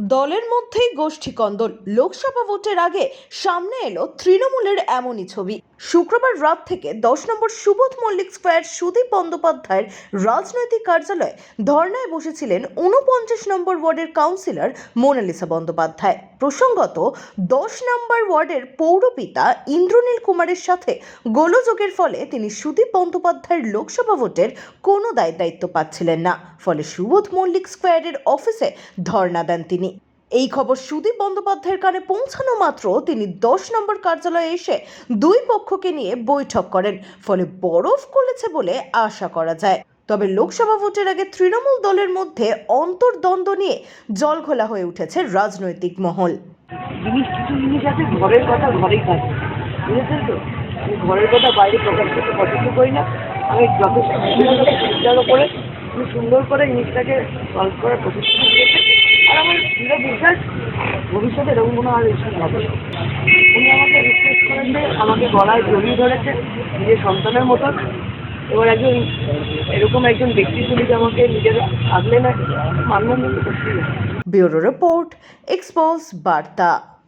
দলের মধ্যেই গোষ্ঠী কন্দল। লোকসভা ভোটের আগে সামনে এলো তৃণমূলের এমনই ছবি। শুক্রবার রাত থেকে দশ নম্বর সুবোধ মল্লিক স্কোয়ার সুদীপ বন্দ্যোপাধ্যায়ের রাজনৈতিক কার্যালয়ে ধর্নায় বসেছিলেন উনপঞ্চাশ নম্বর ওয়ার্ডের কাউন্সিলর মোনালিসা বন্দ্যোপাধ্যায়। প্রসঙ্গত, দশ নম্বর ওয়ার্ডের পৌরপিতা ইন্দ্রনীল কুমারের সাথে গোলযোগের ফলে তিনি সুদীপ বন্দ্যোপাধ্যায়ের লোকসভা ভোটের কোনো দায় দায়িত্ব পাচ্ছিলেন না। ফলে সুবোধ মল্লিক স্কোয়ারের অফিসে ধর্ণা দেন তিনি। এই খবর সুদীপ বন্দ্যোপাধ্যায়ের কানে পৌঁছানো মাত্র তিনি দশ নম্বর কার্যালয়ে এসে দুই পক্ষকে নিয়ে বৈঠক করেন। ফলে বরফ গলেছে বলে আশা করা যায়। তবে লোকসভা ভোটের আগে তৃণমূল দলের মধ্যে অন্তর্দ্বন্দ্ব নিয়ে জলঘোলা হয়ে উঠেছে রাজনৈতিক মহল। জিনিস, কিছু জিনিস আছে, ঘরের কথা ঘরেই থাকে। তো? ঘরের কথা বাইরে প্রকাশ করতে পছন্দ করি না। আমি যথেষ্ট চিন্তার সুন্দর করে জিনিসটাকে সলভ করার আমার বিশ্বাস ভবিষ্যতে এরকম কোনো আর ইস্যু হবে। উনি আমাকে রিকোয়েস্ট যে আমাকে গলায় জড়িয়ে ধরেছে নিজের সন্তানের মতন। এবার একজন, এরকম একজন ব্যক্তি যদি আমাকে নিজের আগলে না মানব ব্যুরো রিপোর্ট, এক্সপোজ বার্তা।